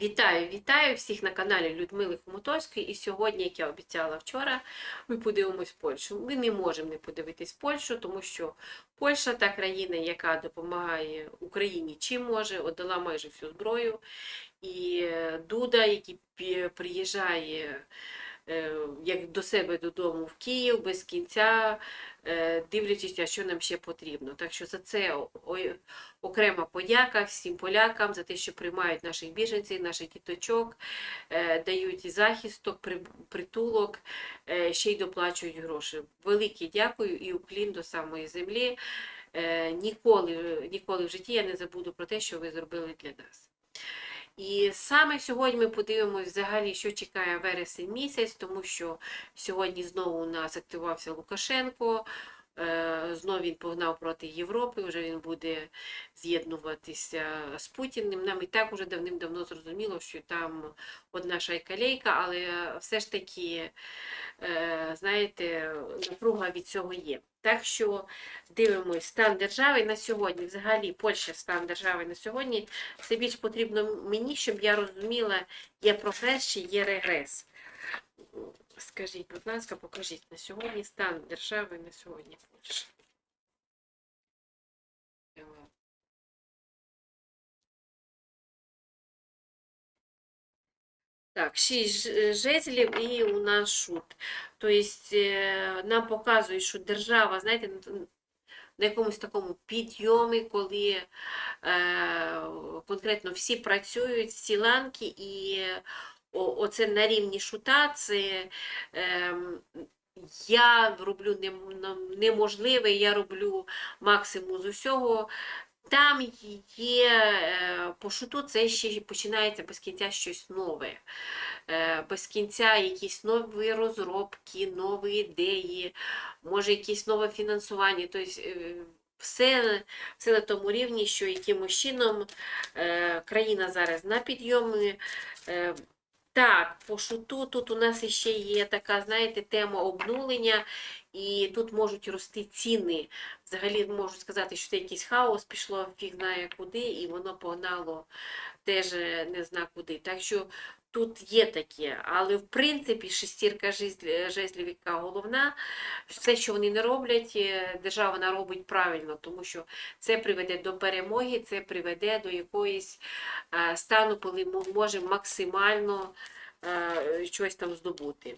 Вітаю, вітаю всіх на каналі Людмили Хомутовської. І сьогодні, як я обіцяла вчора, ми подивимось Польщу. Ми не можемо не подивитись Польщу, тому що Польща та країна, яка допомагає Україні чим може, отдала майже всю зброю. І е, Дуда, який приїжджає е, як до себе додому в Київ без кінця, дивлячись, що нам ще потрібно. Так що за це окрема подяка всім полякам за те, що приймають наших біженців, наших діточок, е, дають захисток, при- притулок, е, ще й доплачують гроші. Велике дякую і уклін до самої землі. Е, Ніколи, ніколи в житті я не забуду про те, що ви зробили для нас. І саме сьогодні ми подивимося взагалі, що чекає вересень місяць, тому що сьогодні знову у нас активувався Лукашенко. Е, Знов він погнав проти Європи, вже він буде з'єднуватися з Путіним. Нам і так уже давним-давно зрозуміло, що там одна шайка-лейка, але все ж таки, е, знаєте, напруга від цього є. Так що дивимось стан держави на сьогодні. Взагалі, Польща стан держави на сьогодні. Це більш потрібно мені, щоб я розуміла, є прогрес чи є регрес. Скажіть, будь ласка, покажіть на сьогодні стан держави на сьогодні Польща. Так, шість ж- жезлів і у нас шут. Тобто е, нам показують, що держава, знаєте, на- якомусь такому підйомі, коли е, конкретно всі працюють, всі ланки, і оце на рівні шута, це ем, я роблю неможливе, я роблю максимум з усього. Там є е, по шуту, це ще починається без кінця щось нове. Е, Без кінця якісь нові розробки, нові ідеї, може якесь нове фінансування. Тобто е, все, все на тому рівні, що якимось чином е, країна зараз на підйомі. Так, по шуту тут у нас ще є така, знаєте, тема обнулення, і тут можуть рости ціни. Взагалі можу сказати, що це якийсь хаос, пішло фіг знає куди, і воно погнало теж е, не зна куди. Так що тут є таке, але в принципі шестірка жезл- жезлів, яка головна, все, що вони не роблять, е, держава вона робить правильно, тому що це приведе до перемоги, це приведе до якоїсь е, стану, коли ми можемо максимально е, щось там здобути.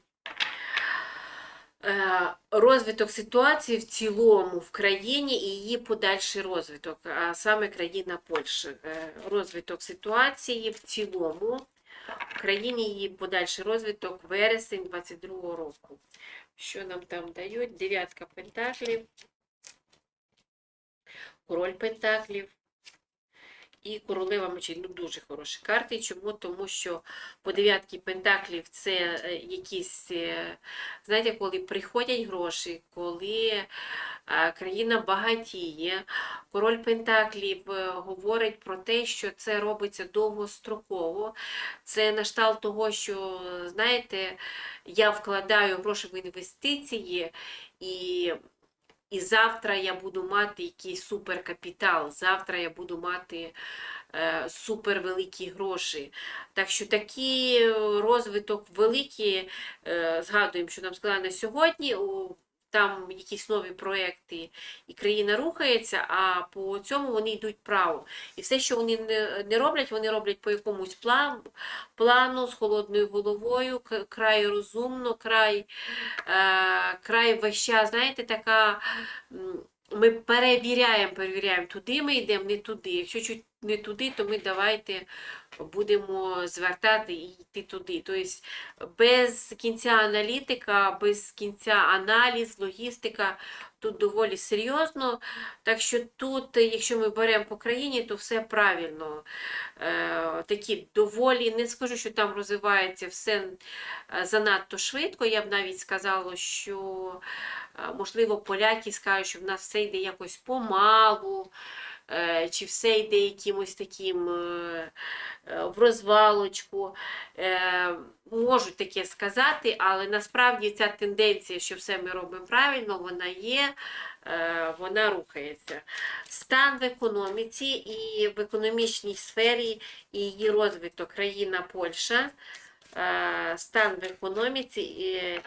Е, Розвиток ситуації в цілому в країні і її подальший розвиток, а саме країна Польща. Е, Розвиток ситуації в цілому в країні її подальший розвиток вересень 22 року. Що нам там дають? Дев'ятка пентаклів, король пентаклів і королева мечей. Ну, дуже хороші карти. Чому? Тому що по дев'ятки пентаклів це е, якісь, е, знаєте, коли приходять гроші, коли е, країна багатіє. Король Пентаклів говорить про те, що це робиться довгостроково. Це на шталт того, що, знаєте, я вкладаю гроші в інвестиції і. І завтра я буду мати якийсь суперкапітал, завтра я буду мати е, супервеликі гроші. Так що такий е, розвиток великий, е, згадуємо, що нам сказали на сьогодні, там якісь нові проекти, і країна рухається, а по цьому вони йдуть право. І все, що вони не, роблять, вони роблять по якомусь плану, плану з холодною головою, край розумно, край, е, край веща, знаєте, така. Ми перевіряємо, перевіряємо, туди ми йдемо, не туди. Якщо чуть не туди, то ми давайте будемо звертати і йти туди. Тобто без кінця аналітика, без кінця аналіз, логістика тут доволі серйозно. Так що тут, якщо ми беремо по країні, то все правильно. Е, такі доволі, не скажу, що там розвивається все е, занадто швидко. Я б навіть сказала, що е, можливо поляки скажуть, що в нас все йде якось помалу. чи все йде якимось таким в розвалочку. Е, Можуть таке сказати, але насправді ця тенденція, що все ми робимо правильно, вона є, е, вона рухається. Стан в економіці і в економічній сфері і її розвиток країна Польща, е, стан в економіці і,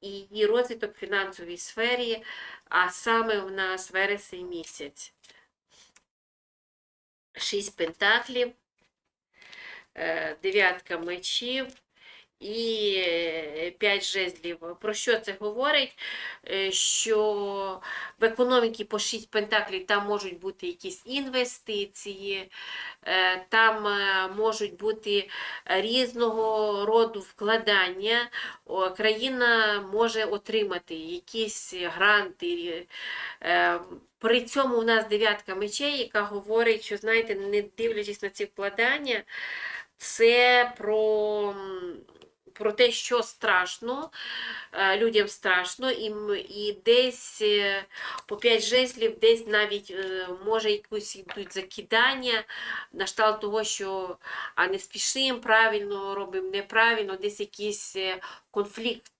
її розвиток в фінансовій сфері, а саме в нас вересень місяць. Шість пентаклів, е, дев'ятка мечів і е, п'ять жезлів. Про що це говорить? Е, Що в економіці по 6 пентаклів там можуть бути якісь інвестиції, е, там е, можуть бути різного роду вкладання. Країна може отримати якісь гранти. е, При цьому у нас дев'ятка мечей, яка говорить, що знаєте, не дивлячись на ці вкладання, це про, про те, що страшно, е, людям страшно, і, і десь е, по 5 жезлів, десь навіть е, може якусь йдуть закидання на штал того, що а не спішимо правильно, робимо неправильно, десь якийсь конфлікт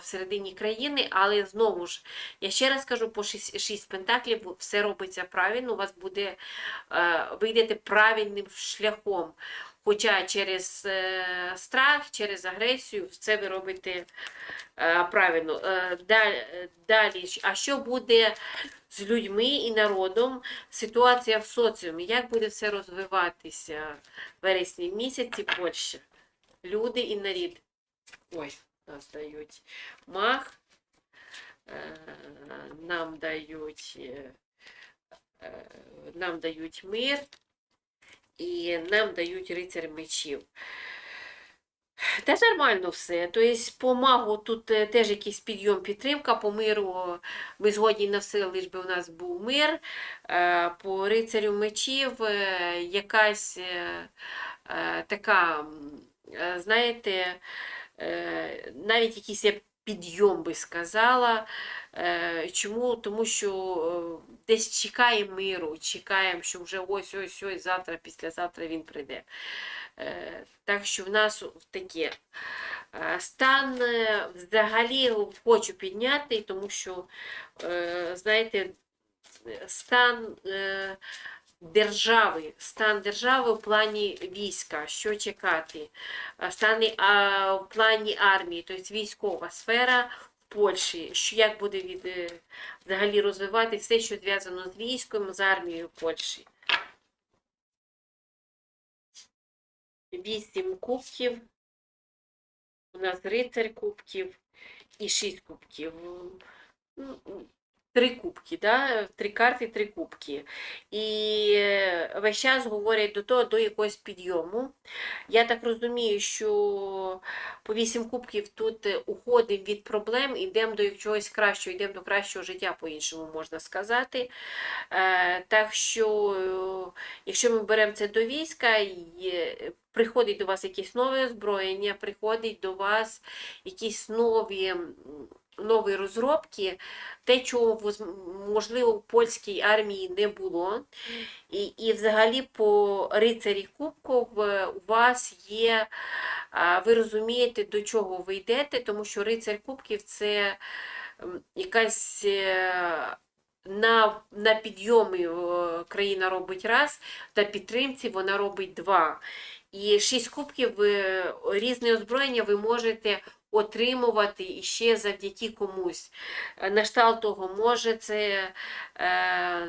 всередині країни, але знову ж, я ще раз кажу, по 6, 6 пентаклів все робиться правильно, у вас буде, е, ви йдете правильним шляхом. Хоча через е, страх, через агресію, все ви робите е, правильно. Е, далі, а що буде з людьми і народом? Ситуація в соціумі, як буде все розвиватися в вересні місяці Польща? Люди і нарід. Ой, нас дають мах, нам дають, нам дають мир і нам дають рицарь мечів. Теж нормально все. Тобто по магу тут е, теж якийсь підйом, підтримка, по миру ми згодні на все, лиш би у нас був мир. Е, По рицарю мечів е, якась така, знаєте, навіть якийсь я б підйом би сказала. Е, Чому? Тому що е, десь чекаємо миру, чекаємо, що вже ось ось ось завтра, післязавтра він прийде. Е, Так що в нас таке. Стан взагалі хочу підняти, тому що, знаєте, стан держави, стан держави в плані війська, що чекати, Е, стан а, в плані армії, тобто військова сфера в Польщі, що як буде від, е, взагалі розвивати все, що зв'язано з військом, з армією Польщі. Вісім кубків. У нас рицарь кубків і шість кубків. Три кубки, да? три карти, три кубки. І е, весь час говорять до того, до якогось підйому. Я так розумію, що по вісім кубків тут е, уходимо від проблем, йдемо до чогось кращого, йдемо до кращого життя, по-іншому можна сказати. Е, Так що, якщо ми беремо це до війська, приходить до вас якесь нове озброєння, приходить до вас якісь нові, нові розробки, те, чого можливо в польській армії не було. І, і взагалі по рицарі кубків е, у вас є, ви розумієте, до чого ви йдете, тому що рицар кубків це якась. е, На, на підйомі е, країна робить раз, на підтримці вона робить два. І шість кубків різне озброєння ви можете отримувати іще завдяки комусь. Е, На штал того, може, це е,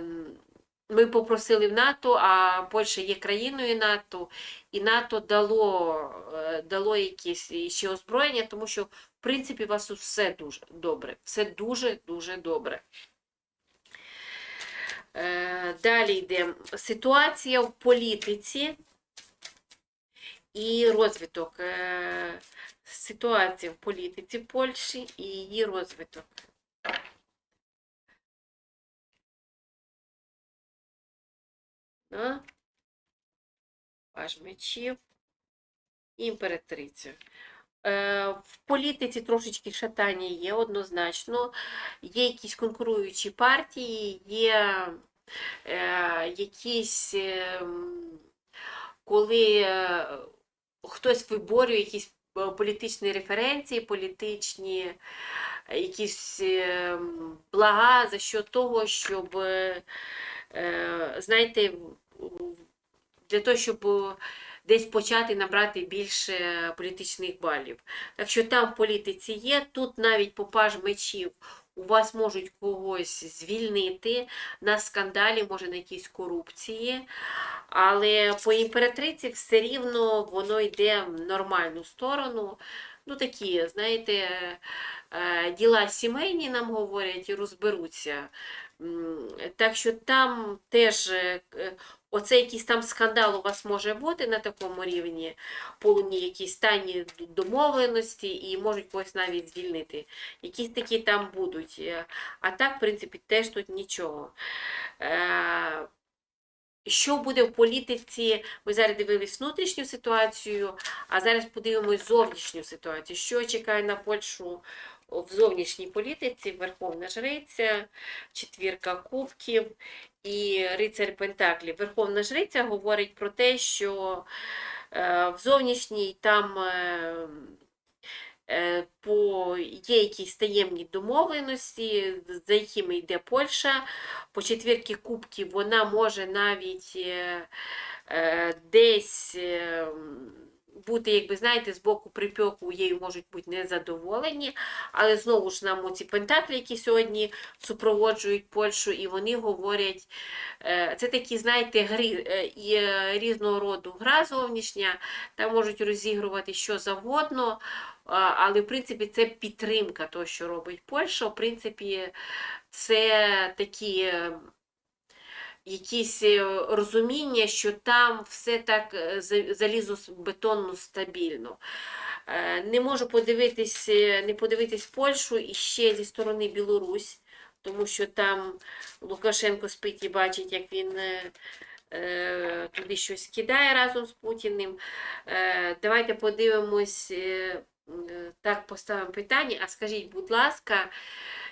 ми попросили в НАТО, а Польща є країною НАТО, і НАТО дало, е, дало якісь ще озброєння, тому що, в принципі, у вас все дуже добре. Все дуже-дуже добре. Е, Далі йде ситуація в політиці і розвиток. Ситуація в політиці Польщі і її розвиток. Да? Паж мечів. І імператриця. Е, В політиці трошечки шатання є однозначно. Є якісь конкуруючі партії, є е, якісь, е, коли е, хтось виборює якісь політичні референції, політичні е, якісь е, блага за що того, щоб, е, е, знаєте, для того, щоб е, десь почати набрати більше політичних балів. Так що там в політиці є, тут навіть попаж мечів. У вас можуть когось звільнити на скандалі, може на якійсь корупції. Але по імператриці все рівно воно йде в нормальну сторону. Ну, такі, знаєте, е, діла сімейні нам говорять і розберуться. Так що там теж е, оце якийсь там скандал у вас може бути на такому рівні, по луні якісь тайні д- домовленості і можуть когось навіть звільнити. Якісь такі там будуть. Е, А так, в принципі, теж тут нічого. Е, Що буде в політиці? Ми зараз дивились внутрішню ситуацію, а зараз подивимось зовнішню ситуацію. Що чекає на Польщу в зовнішній політиці? Верховна Жриця, четвірка кубків і рицар Пентаклів. Верховна Жриця говорить про те, що е, в зовнішній там. Є якісь таємні домовленості, за якими йде Польща. По четвірки кубків вона може навіть е, е, десь е, бути, якби знаєте, з боку припеку її можуть бути незадоволені. Але знову ж нам оці пентаклі, які сьогодні супроводжують Польщу, і вони говорять, це такі, знаєте, гри і різного роду гра зовнішня, там можуть розігрувати що завгодно. Але, в принципі, це підтримка того, що робить Польща. В принципі, це такі е, якісь е, розуміння, що там все так е, за- залізобетонно стабільно. Не можу подивитись, не подивитись Польщу і ще зі сторони Білорусь, тому що там Лукашенко спить і бачить, як він туди щось кидає разом з Путіним. Давайте подивимось, так поставимо питання. А скажіть, будь ласка,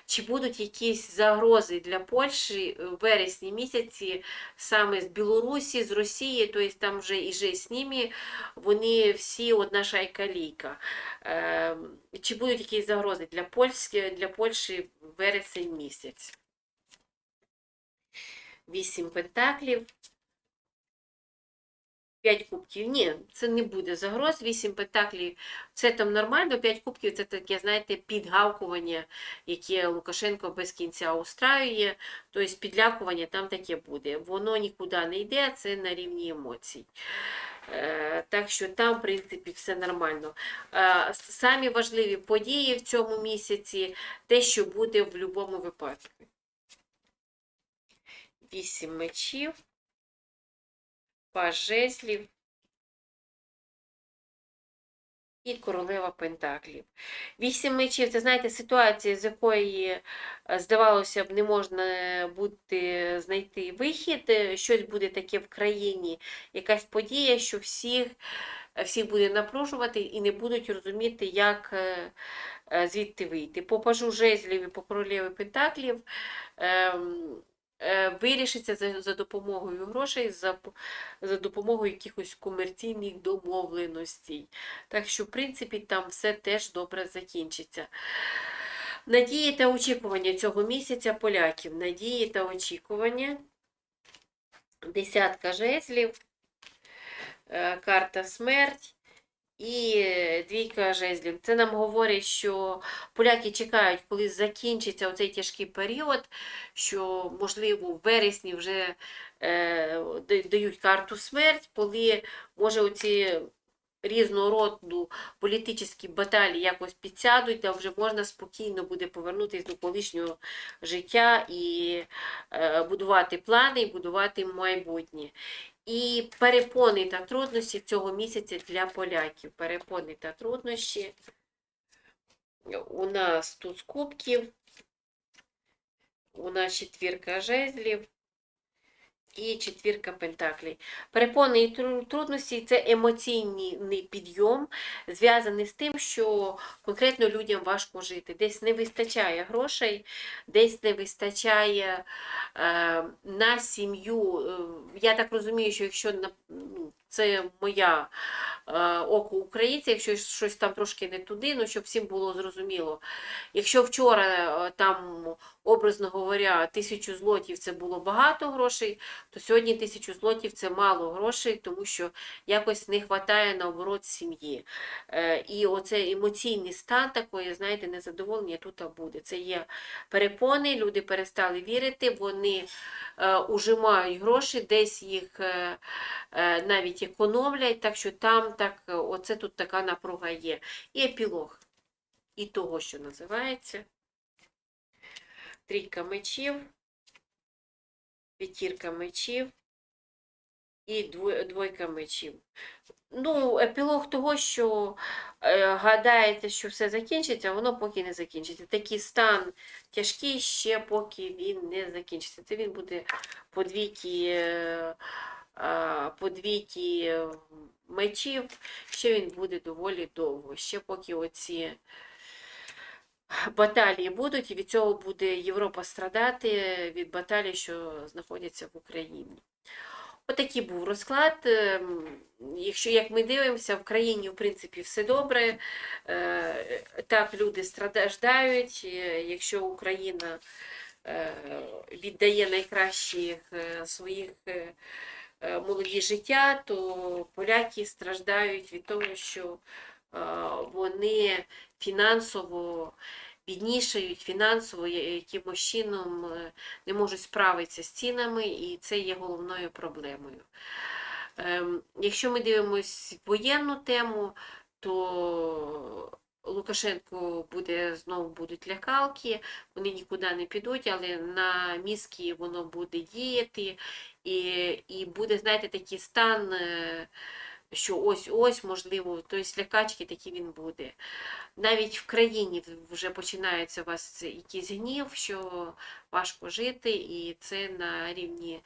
чи будуть якісь загрози для Польщі в вересні місяці саме з Білорусі, з Росії, тобто там вже і же з ними, вони всі одна шайка лійка. Е, Чи будуть якісь загрози для Польщі, для Польщі в вересень місяць? Вісім пентаклів. П'ять кубків. Ні, це не буде загроз. Вісім пентаклів. Це там нормально. П'ять кубків це таке, знаєте, підгавкування, яке Лукашенко без кінця устраює. Тобто підлякування там таке буде. Воно нікуди не йде, це на рівні емоцій. Е, Так що там, в принципі, все нормально. Е, Самі важливі події в цьому місяці, те, що буде в будь-якому випадку. Вісім мечів, жезлів і королева пентаклів. Вісім мечів це, знаєте, ситуація, з якої, е, здавалося б, не можна бути, знайти вихід, е, щось буде таке в країні, якась подія, що всіх, е, всіх буде напружувати і не будуть розуміти, як звідти вийти. По пажу жезлів і по королеві пентаклів ем, вирішиться за, за допомогою грошей, за, за допомогою якихось комерційних домовленостей. Так що, в принципі, там все теж добре закінчиться. Надії та очікування цього місяця поляків. Надії та очікування. Десятка жезлів, е, карта смерть і е, двійка жезлів. Це нам говорить, що поляки чекають, коли закінчиться оцей тяжкий період, що, можливо, в вересні вже е, дають карту смерть, коли може оці різного роду політичні баталії якось підсядуть, та вже можна спокійно буде повернутися до колишнього життя і е, будувати плани, і будувати майбутнє. І перепони та труднощі цього місяця для поляків. Перепони та труднощі. У нас тут кубків, у нас четвірка жезлів І четвірка пентаклей. Перепони і трудності це емоційний підйом, зв'язаний з тим, що конкретно людям важко жити. Десь не вистачає грошей, десь не вистачає е, на сім'ю. Е, Я так розумію, що якщо на- ну, це моя е, око українця, якщо щось там трошки не туди, ну щоб всім було зрозуміло. Якщо вчора е, там, образно говоря, тисячу злотів це було багато грошей, то сьогодні тисячу злотів це мало грошей, тому що якось не вистачає наоборот сім'ї. Е, І оце емоційний стан такої, знаєте, незадоволення тут буде. Це є перепони, люди перестали вірити, вони е, ужимають гроші, десь їх е, е, навіть економлять, так що там так, е, оце тут така напруга є. І епілог. І того, що називається. Трійка мечів, п'ятірка мечів і двойка мечів. Ну, епілог того, що е, гадаєте, що все закінчиться, а воно поки не закінчиться. Такий стан тяжкий ще поки він не закінчиться. Це він буде по двійки, е, по двійки мечів, ще він буде доволі довго. Ще поки оці баталії будуть, і від цього буде Європа страдати від баталій, що знаходяться в Україні. Отакий був розклад. Ем, Якщо як ми дивимося, в країні в принципі все добре. Е, Так, люди страждають. Е, Якщо Україна е, віддає найкращих своїх молоді життя, то поляки страждають від того, що е, вони фінансово біднішають, фінансово якимось чином е, не можуть справитися з цінами, і це є головною проблемою. Ем, Якщо ми дивимося воєнну тему, то Лукашенко буде знову будуть лякалки, вони нікуди не підуть, але на мізки воно буде діяти, і, і буде, знаєте, такий стан, е, що ось-ось, можливо, тобто лякачки такі він буде. Навіть в країні вже починається у вас якийсь гнів, що важко жити, і це на рівні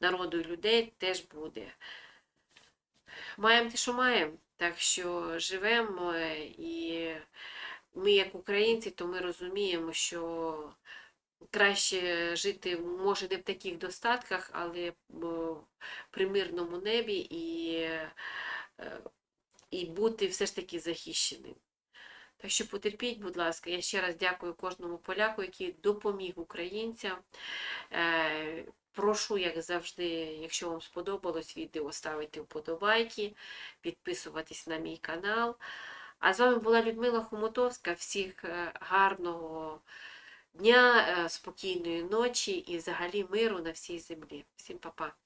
народу і людей теж буде. Маємо те, що маємо. Так що живемо е, і ми, як українці, то ми розуміємо, що краще жити може не в таких достатках, але при мирному небі і, е, і бути все ж таки захищеним. Так що потерпіть, будь ласка, я ще раз дякую кожному поляку, який допоміг українцям. Прошу, як завжди, якщо вам сподобалось відео, ставити вподобайки, підписуватись на мій канал. А з вами була Людмила Хомутовська. Всіх е, гарного дня, е, спокійної ночі і взагалі миру на всій землі. Всім па-па.